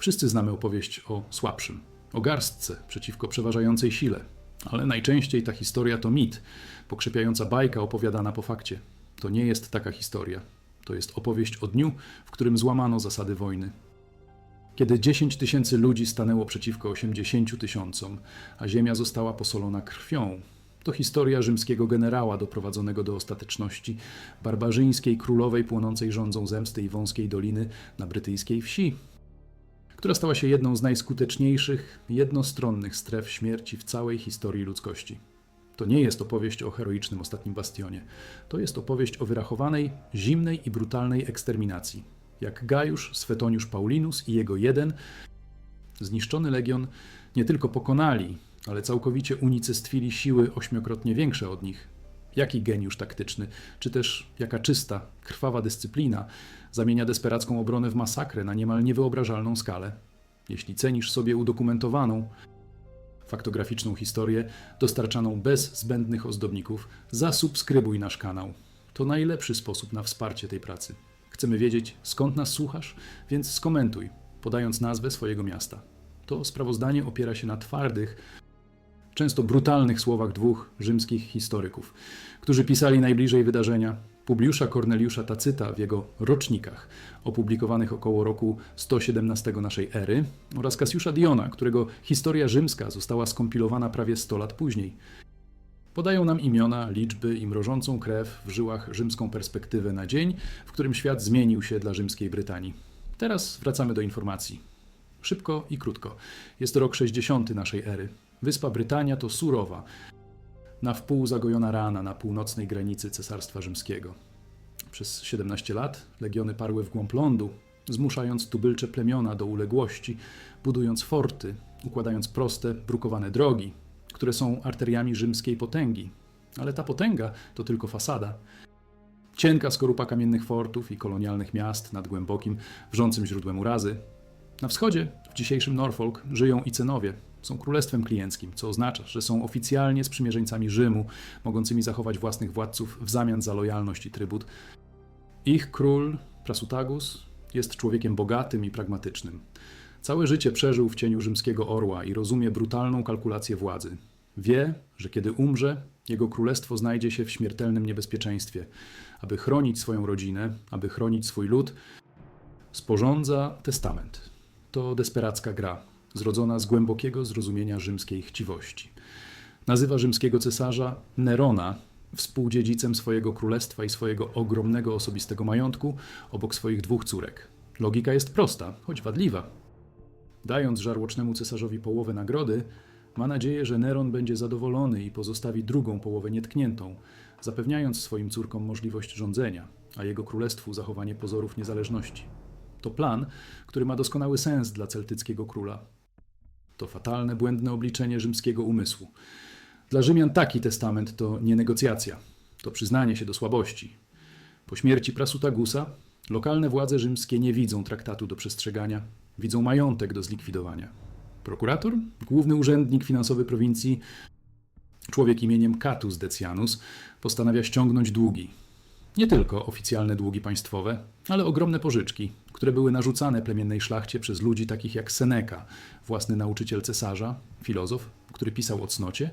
Wszyscy znamy opowieść o słabszym, o garstce przeciwko przeważającej sile, ale najczęściej ta historia to mit, pokrzepiająca bajka opowiadana po fakcie. To nie jest taka historia. To jest opowieść o dniu, w którym złamano zasady wojny. Kiedy 10 tysięcy ludzi stanęło przeciwko 80 tysiącom, a ziemia została posolona krwią, to historia rzymskiego generała doprowadzonego do ostateczności, barbarzyńskiej królowej płonącej rządzą zemsty i wąskiej doliny na brytyjskiej wsi, która stała się jedną z najskuteczniejszych, jednostronnych stref śmierci w całej historii ludzkości. To nie jest opowieść o heroicznym ostatnim bastionie. To jest opowieść o wyrachowanej, zimnej i brutalnej eksterminacji. Jak Gajusz, Swetoniusz Paulinus i jego jeden, zniszczony legion nie tylko pokonali, ale całkowicie unicestwili siły ośmiokrotnie większe od nich. Jaki geniusz taktyczny, czy też jaka czysta, krwawa dyscyplina zamienia desperacką obronę w masakrę na niemal niewyobrażalną skalę. Jeśli cenisz sobie udokumentowaną, faktograficzną historię dostarczaną bez zbędnych ozdobników, zasubskrybuj nasz kanał. To najlepszy sposób na wsparcie tej pracy. Chcemy wiedzieć, skąd nas słuchasz, więc skomentuj, podając nazwę swojego miasta. To sprawozdanie opiera się na twardych, często brutalnych słowach dwóch rzymskich historyków, którzy pisali najbliżej wydarzenia Publiusza Corneliusza Tacyta w jego rocznikach, opublikowanych około roku 117 naszej ery, oraz Cassiusza Diona, którego historia rzymska została skompilowana prawie 100 lat później. Podają nam imiona, liczby i mrożącą krew w żyłach rzymską perspektywę na dzień, w którym świat zmienił się dla rzymskiej Brytanii. Teraz wracamy do informacji. Szybko i krótko. Jest rok 60 naszej ery. Wyspa Brytania to surowa, na wpół zagojona rana na północnej granicy Cesarstwa Rzymskiego. Przez 17 lat legiony parły w głąb lądu, zmuszając tubylcze plemiona do uległości, budując forty, układając proste, brukowane drogi, które są arteriami rzymskiej potęgi. Ale ta potęga to tylko fasada. Cienka skorupa kamiennych fortów i kolonialnych miast nad głębokim, wrzącym źródłem urazy. Na wschodzie, w dzisiejszym Norfolk, żyją Icenowie, są królestwem klienckim, co oznacza, że są oficjalnie sprzymierzeńcami Rzymu, mogącymi zachować własnych władców w zamian za lojalność i trybut. Ich król, Prasutagus, jest człowiekiem bogatym i pragmatycznym. Całe życie przeżył w cieniu rzymskiego orła i rozumie brutalną kalkulację władzy. Wie, że kiedy umrze, jego królestwo znajdzie się w śmiertelnym niebezpieczeństwie. Aby chronić swoją rodzinę, aby chronić swój lud, sporządza testament. To desperacka gra, zrodzona z głębokiego zrozumienia rzymskiej chciwości. Nazywa rzymskiego cesarza Nerona współdziedzicem swojego królestwa i swojego ogromnego osobistego majątku obok swoich dwóch córek. Logika jest prosta, choć wadliwa. Dając żarłocznemu cesarzowi połowę nagrody, ma nadzieję, że Neron będzie zadowolony i pozostawi drugą połowę nietkniętą, zapewniając swoim córkom możliwość rządzenia, a jego królestwu zachowanie pozorów niezależności. To plan, który ma doskonały sens dla celtyckiego króla. To fatalne, błędne obliczenie rzymskiego umysłu. Dla Rzymian taki testament to nie negocjacja, to przyznanie się do słabości. Po śmierci Prasutagusa lokalne władze rzymskie nie widzą traktatu do przestrzegania, widzą majątek do zlikwidowania. Prokurator, główny urzędnik finansowy prowincji, człowiek imieniem Catus Decianus, postanawia ściągnąć długi. Nie tylko oficjalne długi państwowe, ale ogromne pożyczki, które były narzucane plemiennej szlachcie przez ludzi takich jak Seneca, własny nauczyciel cesarza, filozof, który pisał o cnocie,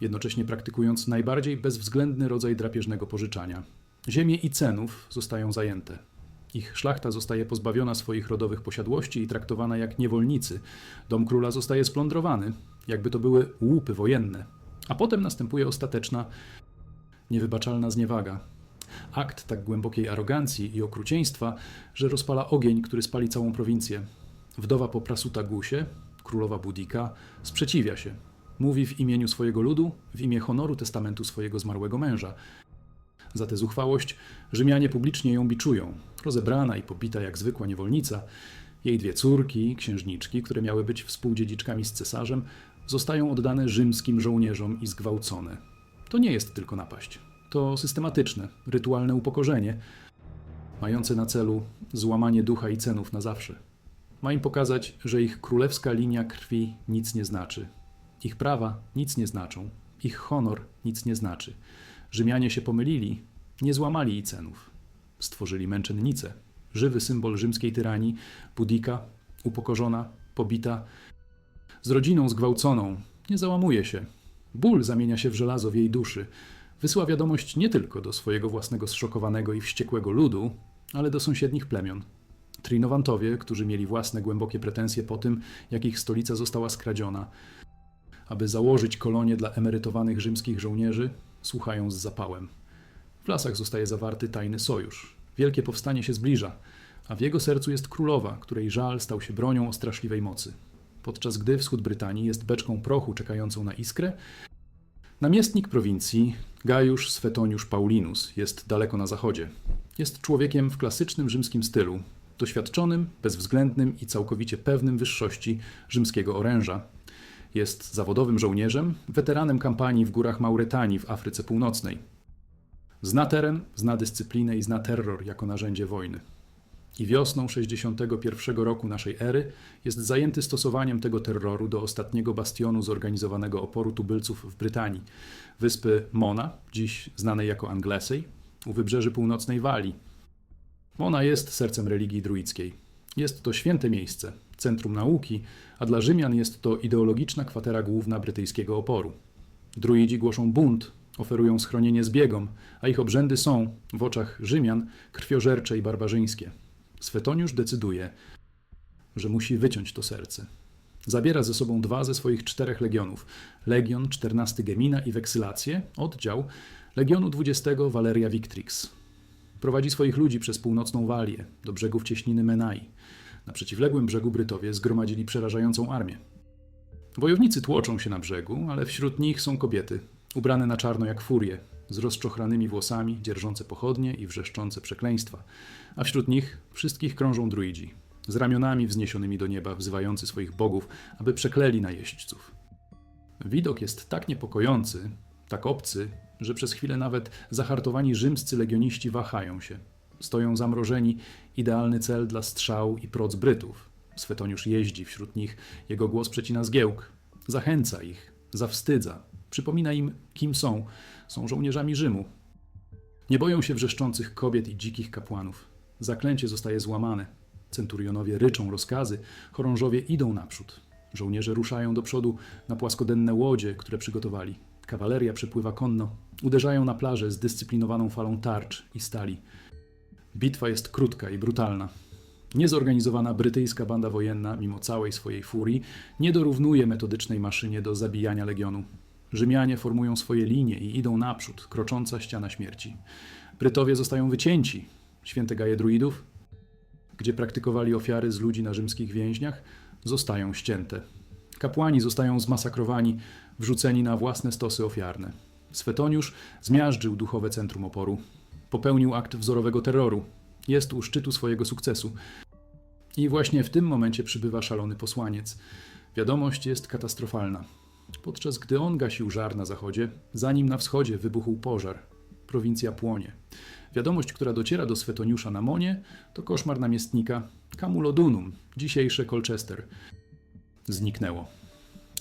jednocześnie praktykując najbardziej bezwzględny rodzaj drapieżnego pożyczania. Ziemie i cenów zostają zajęte. Ich szlachta zostaje pozbawiona swoich rodowych posiadłości i traktowana jak niewolnicy. Dom króla zostaje splądrowany, jakby to były łupy wojenne. A potem następuje ostateczna, niewybaczalna zniewaga. Akt tak głębokiej arogancji i okrucieństwa, że rozpala ogień, który spali całą prowincję. Wdowa po Prasutagusie, królowa Budika, sprzeciwia się. Mówi w imieniu swojego ludu, w imię honoru testamentu swojego zmarłego męża. Za tę zuchwałość Rzymianie publicznie ją biczują. Rozebrana i pobita jak zwykła niewolnica, jej dwie córki, księżniczki, które miały być współdziedziczkami z cesarzem, zostają oddane rzymskim żołnierzom i zgwałcone. To nie jest tylko napaść. To systematyczne, rytualne upokorzenie, mające na celu złamanie ducha i cenów na zawsze. Ma im pokazać, że ich królewska linia krwi nic nie znaczy. Ich prawa nic nie znaczą. Ich honor nic nie znaczy. Rzymianie się pomylili, nie złamali i cenów. Stworzyli męczennicę, żywy symbol rzymskiej tyranii, Budika, upokorzona, pobita, z rodziną zgwałconą, nie załamuje się. Ból zamienia się w żelazo w jej duszy. Wysyła wiadomość nie tylko do swojego własnego zszokowanego i wściekłego ludu, ale do sąsiednich plemion. Trinowantowie, którzy mieli własne głębokie pretensje po tym, jak ich stolica została skradziona, aby założyć kolonie dla emerytowanych rzymskich żołnierzy, słuchają z zapałem. W lasach zostaje zawarty tajny sojusz. Wielkie powstanie się zbliża, a w jego sercu jest królowa, której żal stał się bronią o straszliwej mocy. Podczas gdy wschód Brytanii jest beczką prochu czekającą na iskrę, namiestnik prowincji, Gajusz Swetoniusz Paulinus, jest daleko na zachodzie. Jest człowiekiem w klasycznym rzymskim stylu, doświadczonym, bezwzględnym i całkowicie pewnym wyższości rzymskiego oręża. Jest zawodowym żołnierzem, weteranem kampanii w górach Mauretanii w Afryce Północnej. Zna teren, zna dyscyplinę i zna terror jako narzędzie wojny. I wiosną 61 roku naszej ery jest zajęty stosowaniem tego terroru do ostatniego bastionu zorganizowanego oporu tubylców w Brytanii, wyspy Mona, dziś znanej jako Anglesey, u wybrzeży północnej Walii. Mona jest sercem religii druickiej. Jest to święte miejsce, centrum nauki, a dla Rzymian jest to ideologiczna kwatera główna brytyjskiego oporu. Druidzi głoszą bunt, oferują schronienie zbiegom, a ich obrzędy są, w oczach Rzymian, krwiożercze i barbarzyńskie. Swetoniusz decyduje, że musi wyciąć to serce. Zabiera ze sobą dwa ze swoich czterech legionów: Legion 14 Gemina i Weksylację, oddział Legionu 20 Valeria Victrix. Prowadzi swoich ludzi przez północną Walię, do brzegów cieśniny Menai. Na przeciwległym brzegu Brytowie zgromadzili przerażającą armię. Wojownicy tłoczą się na brzegu, ale wśród nich są kobiety, ubrane na czarno jak furie, z rozczochranymi włosami, dzierżące pochodnie i wrzeszczące przekleństwa. A wśród nich wszystkich krążą druidzi, z ramionami wzniesionymi do nieba, wzywający swoich bogów, aby przekleli najeźdźców. Widok jest tak niepokojący, tak obcy, że przez chwilę nawet zahartowani rzymscy legioniści wahają się. Stoją zamrożeni, idealny cel dla strzał i proc Brytów. Swetoniusz jeździ wśród nich, jego głos przecina zgiełk. Zachęca ich, zawstydza, przypomina im, kim są. Są żołnierzami Rzymu. Nie boją się wrzeszczących kobiet i dzikich kapłanów. Zaklęcie zostaje złamane. Centurionowie ryczą rozkazy, chorążowie idą naprzód. Żołnierze ruszają do przodu na płaskodenne łodzie, które przygotowali. Kawaleria przepływa konno. Uderzają na plażę zdyscyplinowaną falą tarcz i stali. Bitwa jest krótka i brutalna. Niezorganizowana brytyjska banda wojenna, mimo całej swojej furii, nie dorównuje metodycznej maszynie do zabijania legionu. Rzymianie formują swoje linie i idą naprzód, krocząca ściana śmierci. Brytowie zostają wycięci. Święte gaje druidów, gdzie praktykowali ofiary z ludzi na rzymskich więźniach, zostają ścięte. Kapłani zostają zmasakrowani, wrzuceni na własne stosy ofiarne. Swetoniusz zmiażdżył duchowe centrum oporu. Popełnił akt wzorowego terroru. Jest u szczytu swojego sukcesu. I właśnie w tym momencie przybywa szalony posłaniec. Wiadomość jest katastrofalna. Podczas gdy on gasił żar na zachodzie, za nim na wschodzie wybuchł pożar. Prowincja płonie. Wiadomość, która dociera do Swetoniusza na Monie, to koszmar namiestnika Camulodunum, dzisiejsze Colchester. Zniknęło.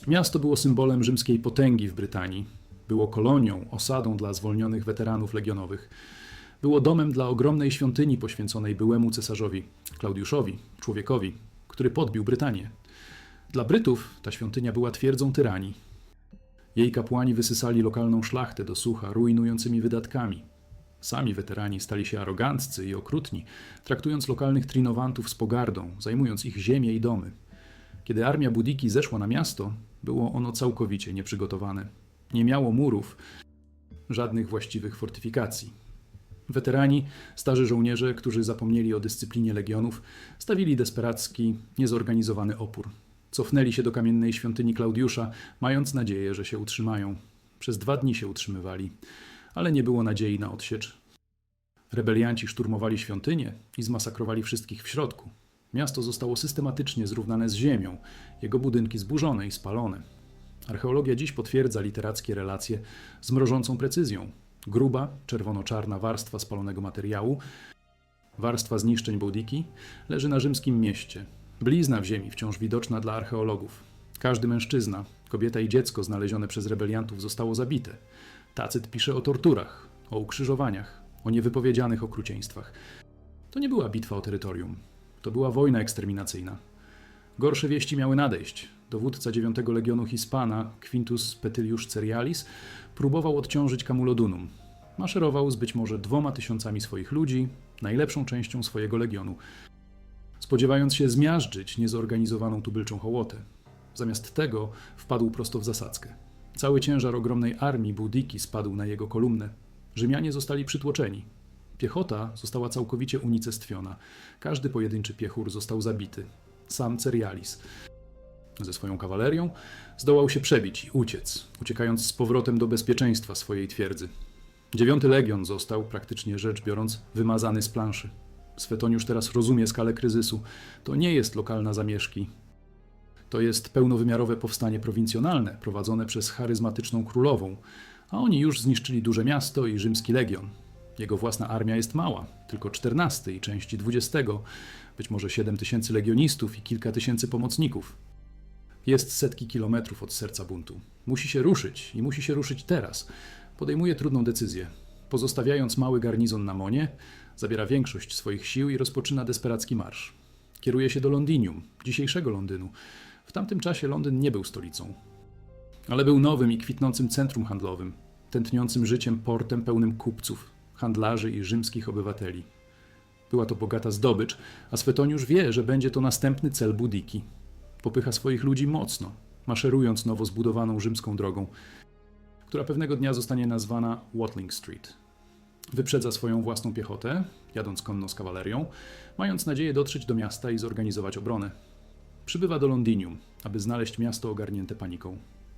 Miasto było symbolem rzymskiej potęgi w Brytanii. Było kolonią, osadą dla zwolnionych weteranów legionowych. Było domem dla ogromnej świątyni poświęconej byłemu cesarzowi, Klaudiuszowi, człowiekowi, który podbił Brytanię. Dla Brytów ta świątynia była twierdzą tyranii. Jej kapłani wysysali lokalną szlachtę do sucha rujnującymi wydatkami. Sami weterani stali się aroganccy i okrutni, traktując lokalnych trinowantów z pogardą, zajmując ich ziemię i domy. Kiedy armia Budiki zeszła na miasto, było ono całkowicie nieprzygotowane. Nie miało murów, żadnych właściwych fortyfikacji. Weterani, starzy żołnierze, którzy zapomnieli o dyscyplinie legionów, stawili desperacki, niezorganizowany opór. Cofnęli się do kamiennej świątyni Klaudiusza, mając nadzieję, że się utrzymają. Przez dwa dni się utrzymywali, ale nie było nadziei na odsiecz. Rebelianci szturmowali świątynię i zmasakrowali wszystkich w środku. Miasto zostało systematycznie zrównane z ziemią, jego budynki zburzone i spalone. Archeologia dziś potwierdza literackie relacje z mrożącą precyzją. Gruba, czerwono-czarna warstwa spalonego materiału, warstwa zniszczeń Boudiki, leży na rzymskim mieście. Blizna w ziemi wciąż widoczna dla archeologów. Każdy mężczyzna, kobieta i dziecko znalezione przez rebeliantów zostało zabite. Tacyt pisze o torturach, o ukrzyżowaniach, o niewypowiedzianych okrucieństwach. To nie była bitwa o terytorium. To była wojna eksterminacyjna. Gorsze wieści miały nadejść. Dowódca 9 Legionu Hispana, Quintus Petylius Cerialis, próbował odciążyć Camulodunum. Maszerował z być może dwoma tysiącami swoich ludzi, najlepszą częścią swojego legionu, spodziewając się zmiażdżyć niezorganizowaną tubylczą hołotę. Zamiast tego wpadł prosto w zasadzkę. Cały ciężar ogromnej armii Budiki spadł na jego kolumnę. Rzymianie zostali przytłoczeni. Piechota została całkowicie unicestwiona. Każdy pojedynczy piechur został zabity. Sam Cerialis ze swoją kawalerią zdołał się przebić i uciec, uciekając z powrotem do bezpieczeństwa swojej twierdzy. Dziewiąty legion został, praktycznie rzecz biorąc, wymazany z planszy. Swetoniusz teraz rozumie skalę kryzysu. To nie jest lokalna zamieszki. To jest pełnowymiarowe powstanie prowincjonalne prowadzone przez charyzmatyczną królową, a oni już zniszczyli duże miasto i rzymski legion. Jego własna armia jest mała, tylko 14 i części 20, być może 7 tysięcy legionistów i kilka tysięcy pomocników. Jest setki kilometrów od serca buntu. Musi się ruszyć i musi się ruszyć teraz. Podejmuje trudną decyzję. Pozostawiając mały garnizon na Monie, zabiera większość swoich sił i rozpoczyna desperacki marsz. Kieruje się do Londinium, dzisiejszego Londynu. W tamtym czasie Londyn nie był stolicą, ale był nowym i kwitnącym centrum handlowym, tętniącym życiem portem pełnym kupców, handlarzy i rzymskich obywateli. Była to bogata zdobycz, a Swetoniusz wie, że będzie to następny cel Budiki. Popycha swoich ludzi mocno, maszerując nowo zbudowaną rzymską drogą, która pewnego dnia zostanie nazwana Watling Street. Wyprzedza swoją własną piechotę, jadąc konno z kawalerią, mając nadzieję dotrzeć do miasta i zorganizować obronę. Przybywa do Londinium, aby znaleźć miasto ogarnięte paniką.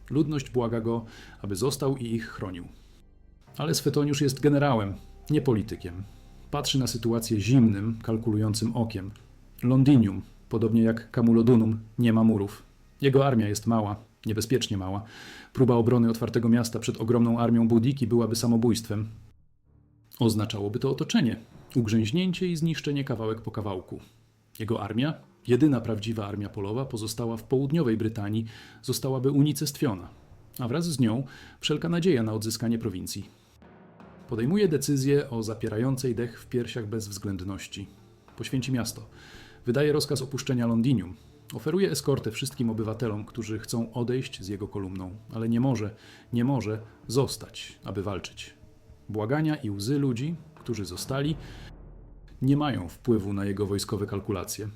Ludność błaga go, aby został i ich chronił. Ale Swetoniusz jest generałem, nie politykiem. Patrzy na sytuację zimnym, kalkulującym okiem. Londinium, podobnie jak Camulodunum, nie ma murów. Jego armia jest mała, niebezpiecznie mała. Próba obrony otwartego miasta przed ogromną armią Budiki byłaby samobójstwem. Oznaczałoby to otoczenie, ugrzęźnięcie i zniszczenie kawałek po kawałku. Jego armia, jedyna prawdziwa armia polowa, pozostała w południowej Brytanii, zostałaby unicestwiona, a wraz z nią wszelka nadzieja na odzyskanie prowincji. Podejmuje decyzję o zapierającej dech w piersiach bezwzględności. Poświęci miasto. Wydaje rozkaz opuszczenia Londinium. Oferuje eskortę wszystkim obywatelom, którzy chcą odejść z jego kolumną, ale nie może, nie może zostać, aby walczyć. Błagania i łzy ludzi, którzy zostali, nie mają wpływu na jego wojskowe kalkulacje.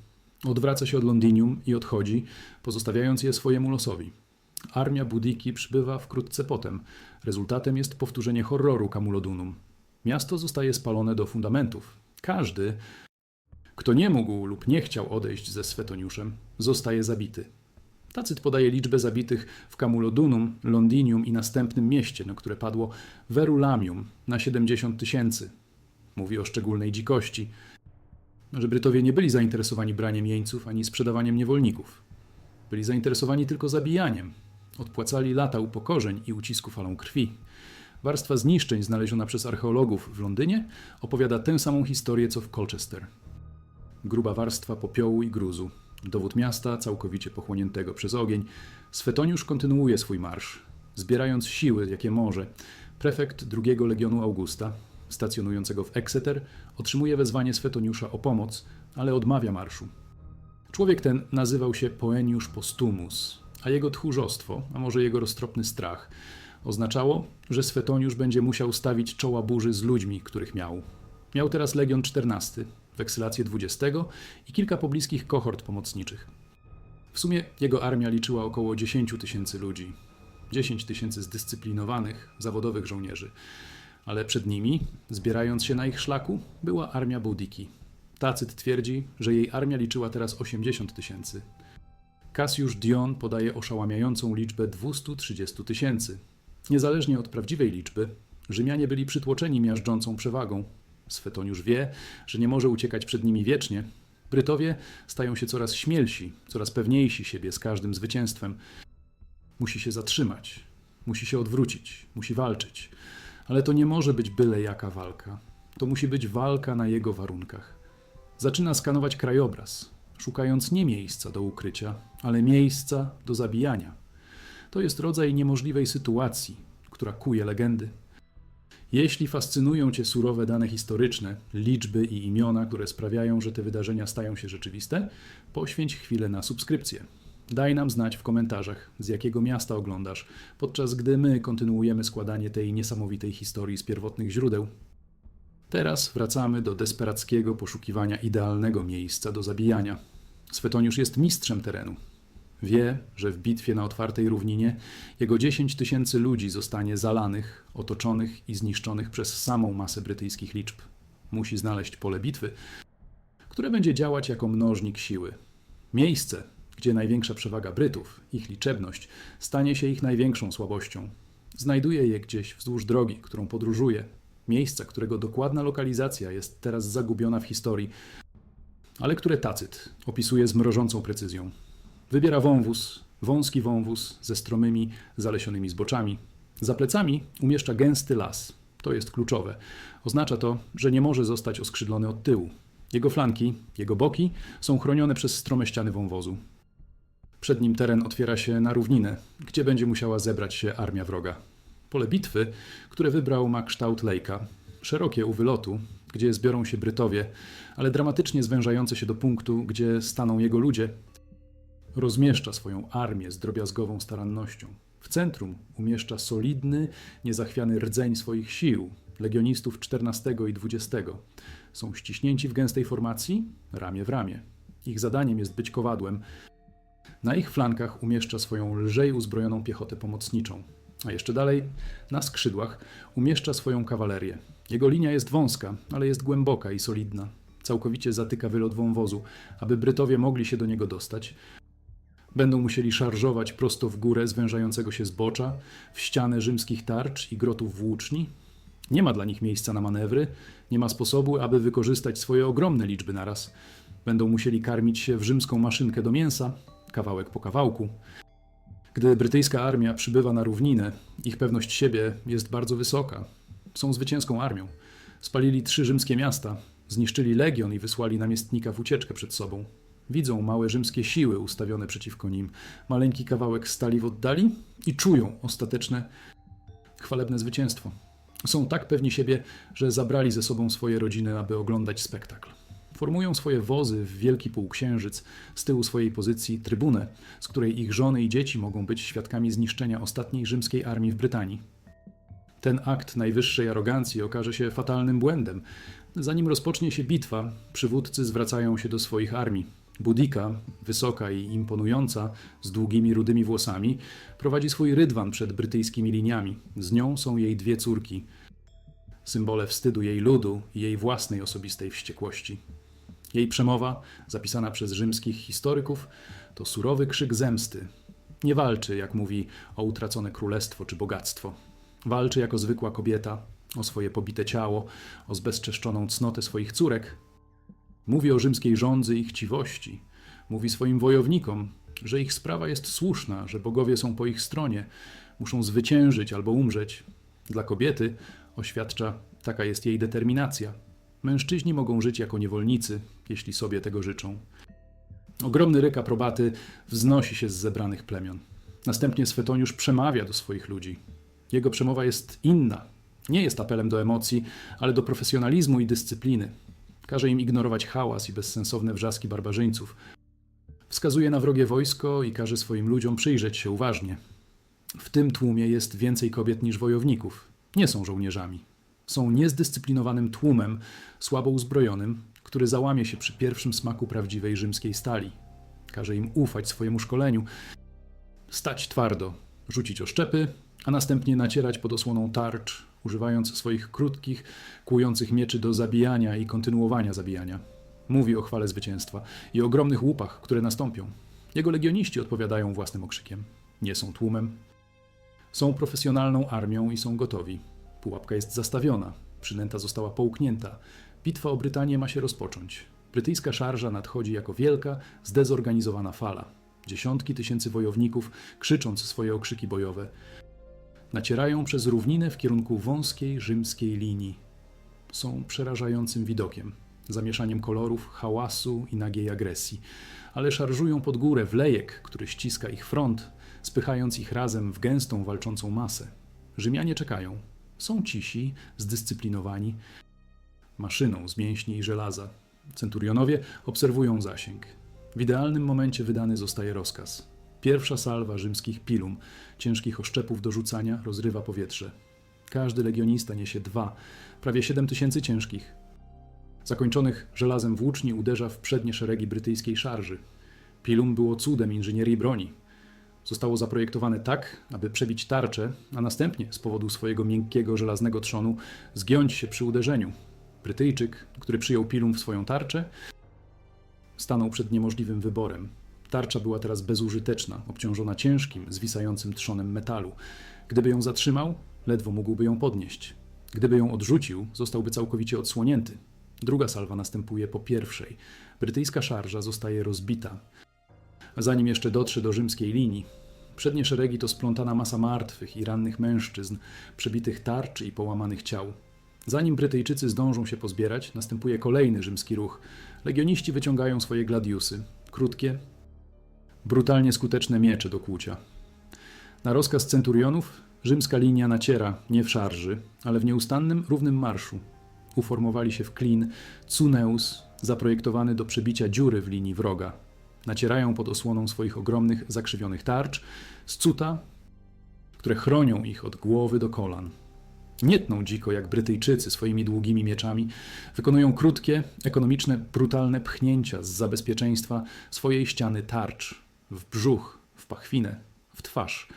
Odwraca się od Londinium i odchodzi, pozostawiając je swojemu losowi. Armia Budiki przybywa wkrótce potem. Rezultatem jest powtórzenie horroru Camulodunum. Miasto zostaje spalone do fundamentów. Każdy, kto nie mógł lub nie chciał odejść ze Swetoniuszem, zostaje zabity. Tacyt podaje liczbę zabitych w Camulodunum, Londinium i następnym mieście, na które padło Verulamium na 70 tysięcy. Mówi o szczególnej dzikości, że Brytowie nie byli zainteresowani braniem jeńców ani sprzedawaniem niewolników. Byli zainteresowani tylko zabijaniem. Odpłacali lata upokorzeń i ucisku falą krwi. Warstwa zniszczeń znaleziona przez archeologów w Londynie opowiada tę samą historię co w Colchester. Gruba warstwa popiołu i gruzu, dowód miasta całkowicie pochłoniętego przez ogień. Swetoniusz kontynuuje swój marsz, zbierając siły, jakie może. Prefekt drugiego Legionu Augusta, stacjonującego w Exeter, otrzymuje wezwanie Swetoniusza o pomoc, ale odmawia marszu. Człowiek ten nazywał się Poeniusz Postumus, a jego tchórzostwo, a może jego roztropny strach, oznaczało, że Swetoniusz będzie musiał stawić czoła burzy z ludźmi, których miał. Miał teraz Legion XIV, weksylację XX i kilka pobliskich kohort pomocniczych. W sumie jego armia liczyła około 10 tysięcy ludzi. 10 tysięcy zdyscyplinowanych, zawodowych żołnierzy. Ale przed nimi, zbierając się na ich szlaku, była armia Boudiki. Tacyt twierdzi, że jej armia liczyła teraz 80 tysięcy. Cassius Dion podaje oszałamiającą liczbę 230 tysięcy. Niezależnie od prawdziwej liczby, Rzymianie byli przytłoczeni miażdżącą przewagą. Swetoniusz wie, że nie może uciekać przed nimi wiecznie. Brytowie stają się coraz śmielsi, coraz pewniejsi siebie z każdym zwycięstwem. Musi się zatrzymać, musi się odwrócić, musi walczyć. Ale to nie może być byle jaka walka. To musi być walka na jego warunkach. Zaczyna skanować krajobraz, szukając nie miejsca do ukrycia, ale miejsca do zabijania. To jest rodzaj niemożliwej sytuacji, która kuje legendy. Jeśli fascynują Cię surowe dane historyczne, liczby i imiona, które sprawiają, że te wydarzenia stają się rzeczywiste, poświęć chwilę na subskrypcję. Daj nam znać w komentarzach, z jakiego miasta oglądasz, podczas gdy my kontynuujemy składanie tej niesamowitej historii z pierwotnych źródeł. Teraz wracamy do desperackiego poszukiwania idealnego miejsca do zabijania. Swetoniusz jest mistrzem terenu. Wie, że w bitwie na otwartej równinie jego 10 tysięcy ludzi zostanie zalanych, otoczonych i zniszczonych przez samą masę brytyjskich liczb. Musi znaleźć pole bitwy, które będzie działać jako mnożnik siły. Miejsce, gdzie największa przewaga Brytów, ich liczebność, stanie się ich największą słabością. Znajduje je gdzieś wzdłuż drogi, którą podróżuje. Miejsca, którego dokładna lokalizacja jest teraz zagubiona w historii, ale które Tacyt opisuje z mrożącą precyzją. Wybiera wąwóz, wąski wąwóz ze stromymi, zalesionymi zboczami. Za plecami umieszcza gęsty las. To jest kluczowe. Oznacza to, że nie może zostać oskrzydlony od tyłu. Jego flanki, jego boki są chronione przez strome ściany wąwozu. Przed nim teren otwiera się na równinę, gdzie będzie musiała zebrać się armia wroga. Pole bitwy, które wybrał ma kształt lejka, szerokie u wylotu, gdzie zbiorą się Brytowie, ale dramatycznie zwężające się do punktu, gdzie staną jego ludzie, rozmieszcza swoją armię z drobiazgową starannością. W centrum umieszcza solidny, niezachwiany rdzeń swoich sił, legionistów XIV i XX. Są ściśnięci w gęstej formacji, ramię w ramię. Ich zadaniem jest być kowadłem. Na ich flankach umieszcza swoją lżej uzbrojoną piechotę pomocniczą. A jeszcze dalej, na skrzydłach umieszcza swoją kawalerię. Jego linia jest wąska, ale jest głęboka i solidna. Całkowicie zatyka wylot wąwozu, aby Brytowie mogli się do niego dostać. Będą musieli szarżować prosto w górę zwężającego się zbocza, w ścianę rzymskich tarcz i grotów włóczni. Nie ma dla nich miejsca na manewry, nie ma sposobu, aby wykorzystać swoje ogromne liczby naraz. Będą musieli karmić się w rzymską maszynkę do mięsa, kawałek po kawałku. Gdy brytyjska armia przybywa na równinę, ich pewność siebie jest bardzo wysoka. Są zwycięską armią. Spalili trzy rzymskie miasta, zniszczyli legion i wysłali namiestnika w ucieczkę przed sobą. Widzą małe rzymskie siły ustawione przeciwko nim, maleńki kawałek stali w oddali i czują ostateczne, chwalebne zwycięstwo. Są tak pewni siebie, że zabrali ze sobą swoje rodziny, aby oglądać spektakl. Formują swoje wozy w wielki półksiężyc, z tyłu swojej pozycji trybunę, z której ich żony i dzieci mogą być świadkami zniszczenia ostatniej rzymskiej armii w Brytanii. Ten akt najwyższej arogancji okaże się fatalnym błędem. Zanim rozpocznie się bitwa, przywódcy zwracają się do swoich armii. Budika, wysoka i imponująca, z długimi rudymi włosami, prowadzi swój rydwan przed brytyjskimi liniami. Z nią są jej dwie córki. Symbole wstydu jej ludu i jej własnej osobistej wściekłości. Jej przemowa, zapisana przez rzymskich historyków, to surowy krzyk zemsty. Nie walczy, jak mówi, o utracone królestwo czy bogactwo. Walczy jako zwykła kobieta o swoje pobite ciało, o zbezczeszczoną cnotę swoich córek. Mówi o rzymskiej rządzy i chciwości. Mówi swoim wojownikom, że ich sprawa jest słuszna, że bogowie są po ich stronie, muszą zwyciężyć albo umrzeć. Dla kobiety oświadcza, taka jest jej determinacja. Mężczyźni mogą żyć jako niewolnicy, jeśli sobie tego życzą. Ogromny ryk aprobaty wznosi się z zebranych plemion. Następnie Swetoniusz przemawia do swoich ludzi. Jego przemowa jest inna. Nie jest apelem do emocji, ale do profesjonalizmu i dyscypliny. Każe im ignorować hałas i bezsensowne wrzaski barbarzyńców. Wskazuje na wrogie wojsko i każe swoim ludziom przyjrzeć się uważnie. W tym tłumie jest więcej kobiet niż wojowników. Nie są żołnierzami. Są niezdyscyplinowanym tłumem, słabo uzbrojonym, który załamie się przy pierwszym smaku prawdziwej rzymskiej stali. Każe im ufać swojemu szkoleniu, stać twardo, rzucić oszczepy, a następnie nacierać pod osłoną tarcz, używając swoich krótkich, kłujących mieczy do zabijania i kontynuowania zabijania. Mówi o chwale zwycięstwa i ogromnych łupach, które nastąpią. Jego legioniści odpowiadają własnym okrzykiem. Nie są tłumem. Są profesjonalną armią i są gotowi. Pułapka jest zastawiona, przynęta została połknięta. Bitwa o Brytanię ma się rozpocząć. Brytyjska szarża nadchodzi jako wielka, zdezorganizowana fala. Dziesiątki tysięcy wojowników, krzycząc swoje okrzyki bojowe, nacierają przez równinę w kierunku wąskiej rzymskiej linii. Są przerażającym widokiem, zamieszaniem kolorów, hałasu i nagiej agresji, ale szarżują pod górę w lejek, który ściska ich front, spychając ich razem w gęstą walczącą masę. Rzymianie czekają. Są cisi, zdyscyplinowani, maszyną z mięśni i żelaza. Centurionowie obserwują zasięg. W idealnym momencie wydany zostaje rozkaz. Pierwsza salwa rzymskich pilum, ciężkich oszczepów do rzucania, rozrywa powietrze. Każdy legionista niesie dwa, prawie siedem tysięcy ciężkich. Zakończonych żelazem włóczni uderza w przednie szeregi brytyjskiej szarży. Pilum było cudem inżynierii broni. Zostało zaprojektowane tak, aby przebić tarczę, a następnie z powodu swojego miękkiego żelaznego trzonu zgiąć się przy uderzeniu. Brytyjczyk, który przyjął Pilum w swoją tarczę, stanął przed niemożliwym wyborem. Tarcza była teraz bezużyteczna, obciążona ciężkim, zwisającym trzonem metalu. Gdyby ją zatrzymał, ledwo mógłby ją podnieść. Gdyby ją odrzucił, zostałby całkowicie odsłonięty. Druga salwa następuje po pierwszej. Brytyjska szarża zostaje rozbita. Zanim jeszcze dotrze do rzymskiej linii, przednie szeregi to splątana masa martwych i rannych mężczyzn, przebitych tarczy i połamanych ciał. Zanim Brytyjczycy zdążą się pozbierać, następuje kolejny rzymski ruch. Legioniści wyciągają swoje gladiusy, krótkie, brutalnie skuteczne miecze do kłucia. Na rozkaz centurionów rzymska linia naciera nie w szarży, ale w nieustannym, równym marszu. Uformowali się w klin cuneus, zaprojektowany do przebicia dziury w linii wroga. Nacierają pod osłoną swoich ogromnych, zakrzywionych tarcz, z cuta, które chronią ich od głowy do kolan. Nie tną dziko jak Brytyjczycy swoimi długimi mieczami, wykonują krótkie, ekonomiczne, brutalne pchnięcia z zabezpieczeństwa swojej ściany tarcz w brzuch, w pachwinę, w twarz.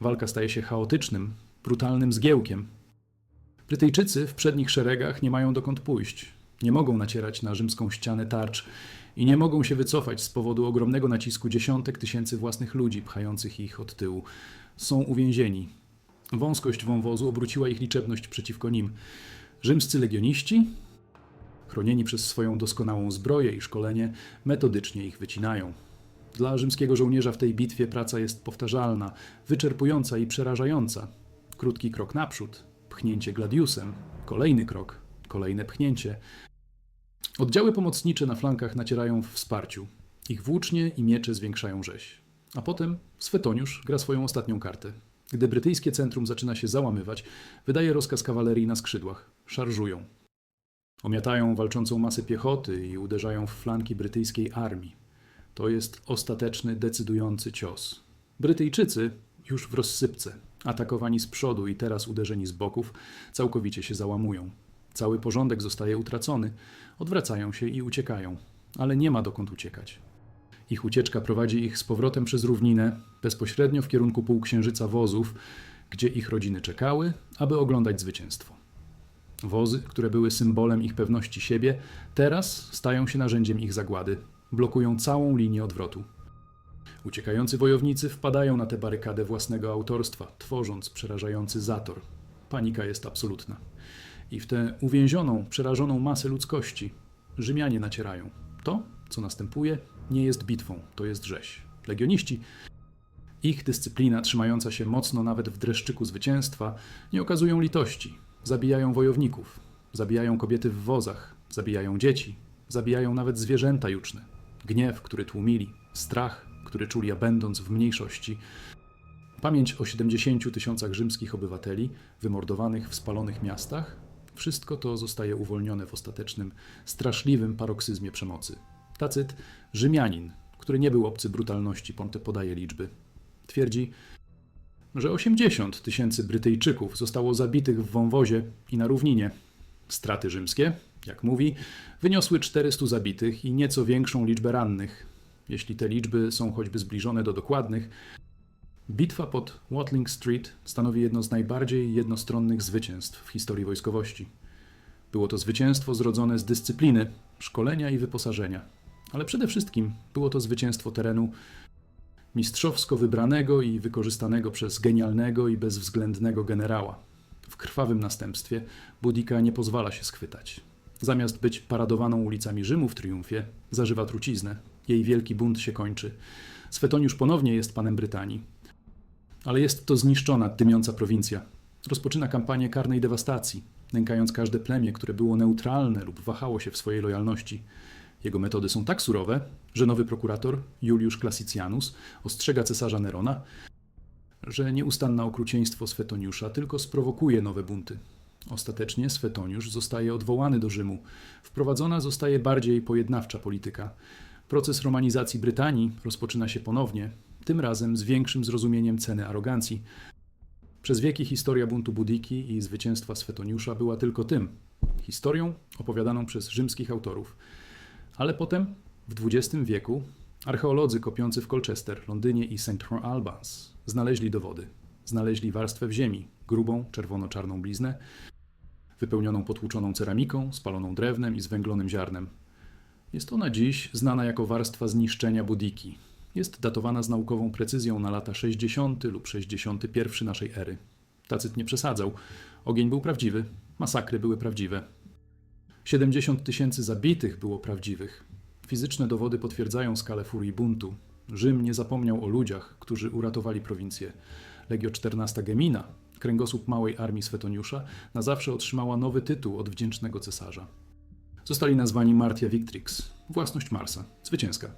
Walka staje się chaotycznym, brutalnym zgiełkiem. Brytyjczycy w przednich szeregach nie mają dokąd pójść. Nie mogą nacierać na rzymską ścianę tarcz i nie mogą się wycofać z powodu ogromnego nacisku dziesiątek tysięcy własnych ludzi pchających ich od tyłu. Są uwięzieni, Wąskość wąwozu obróciła ich liczebność przeciwko nim. Rzymscy legioniści, chronieni przez swoją doskonałą zbroję i szkolenie, metodycznie ich wycinają. Dla rzymskiego żołnierza w tej bitwie praca jest powtarzalna, wyczerpująca i przerażająca. Krótki krok naprzód, pchnięcie gladiusem, kolejny krok, kolejne pchnięcie. Oddziały pomocnicze na flankach nacierają w wsparciu. Ich włócznie i miecze zwiększają rzeź. A potem Swetoniusz gra swoją ostatnią kartę. Gdy brytyjskie centrum zaczyna się załamywać, wydaje rozkaz kawalerii na skrzydłach. Szarżują. Omiatają walczącą masę piechoty i uderzają w flanki brytyjskiej armii. To jest ostateczny, decydujący cios. Brytyjczycy już w rozsypce, atakowani z przodu i teraz uderzeni z boków, całkowicie się załamują. Cały porządek zostaje utracony, odwracają się i uciekają, ale nie ma dokąd uciekać. Ich ucieczka prowadzi ich z powrotem przez równinę, bezpośrednio w kierunku półksiężyca wozów, gdzie ich rodziny czekały, aby oglądać zwycięstwo. Wozy, które były symbolem ich pewności siebie, teraz stają się narzędziem ich zagłady, blokują całą linię odwrotu. Uciekający wojownicy wpadają na tę barykadę własnego autorstwa, tworząc przerażający zator. Panika jest absolutna. I w tę uwięzioną, przerażoną masę ludzkości Rzymianie nacierają. To, co następuje, nie jest bitwą, to jest rzeź. Legioniści, ich dyscyplina, trzymająca się mocno nawet w dreszczyku zwycięstwa, nie okazują litości. Zabijają wojowników, zabijają kobiety w wozach, zabijają dzieci, zabijają nawet zwierzęta juczne. Gniew, który tłumili, strach, który czuli, a będąc w mniejszości. Pamięć o 70 tysiącach rzymskich obywateli wymordowanych w spalonych miastach, wszystko to zostaje uwolnione w ostatecznym, straszliwym paroksyzmie przemocy. Tacyt, Rzymianin, który nie był obcy brutalności, Ponte podaje liczby. Twierdzi, że 80 tysięcy Brytyjczyków zostało zabitych w wąwozie i na równinie. Straty rzymskie, jak mówi, wyniosły 400 zabitych i nieco większą liczbę rannych. Jeśli te liczby są choćby zbliżone do dokładnych, bitwa pod Watling Street stanowi jedno z najbardziej jednostronnych zwycięstw w historii wojskowości. Było to zwycięstwo zrodzone z dyscypliny, szkolenia i wyposażenia ale przede wszystkim było to zwycięstwo terenu mistrzowsko wybranego i wykorzystanego przez genialnego i bezwzględnego generała. W krwawym następstwie Budika nie pozwala się schwytać. Zamiast być paradowaną ulicami Rzymu w triumfie, zażywa truciznę. Jej wielki bunt się kończy. Swetoniusz ponownie jest panem Brytanii. Ale jest to zniszczona, dymiąca prowincja. Rozpoczyna kampanię karnej dewastacji, nękając każde plemię, które było neutralne lub wahało się w swojej lojalności. Jego metody są tak surowe, że nowy prokurator, Juliusz Klasicjanus, ostrzega cesarza Nerona, że nieustanne okrucieństwo Swetoniusza tylko sprowokuje nowe bunty. Ostatecznie Swetoniusz zostaje odwołany do Rzymu. Wprowadzona zostaje bardziej pojednawcza polityka. Proces romanizacji Brytanii rozpoczyna się ponownie, tym razem z większym zrozumieniem ceny arogancji. Przez wieki historia buntu Budiki i zwycięstwa Swetoniusza była tylko tym historią opowiadaną przez rzymskich autorów. Ale potem, w XX wieku, archeolodzy kopiący w Colchester, Londynie i St. Albans znaleźli dowody. Znaleźli warstwę w ziemi, grubą, czerwono-czarną bliznę, wypełnioną potłuczoną ceramiką, spaloną drewnem i zwęglonym ziarnem. Jest ona dziś znana jako warstwa zniszczenia Budiki. Jest datowana z naukową precyzją na lata 60. lub 61 naszej ery. Tacyt nie przesadzał. Ogień był prawdziwy, masakry były prawdziwe. 70 tysięcy zabitych było prawdziwych. Fizyczne dowody potwierdzają skalę furii buntu. Rzym nie zapomniał o ludziach, którzy uratowali prowincję. Legio XIV Gemina, kręgosłup małej armii Swetoniusza, na zawsze otrzymała nowy tytuł od wdzięcznego cesarza. Zostali nazwani Martia Victrix, własność Marsa, zwycięska.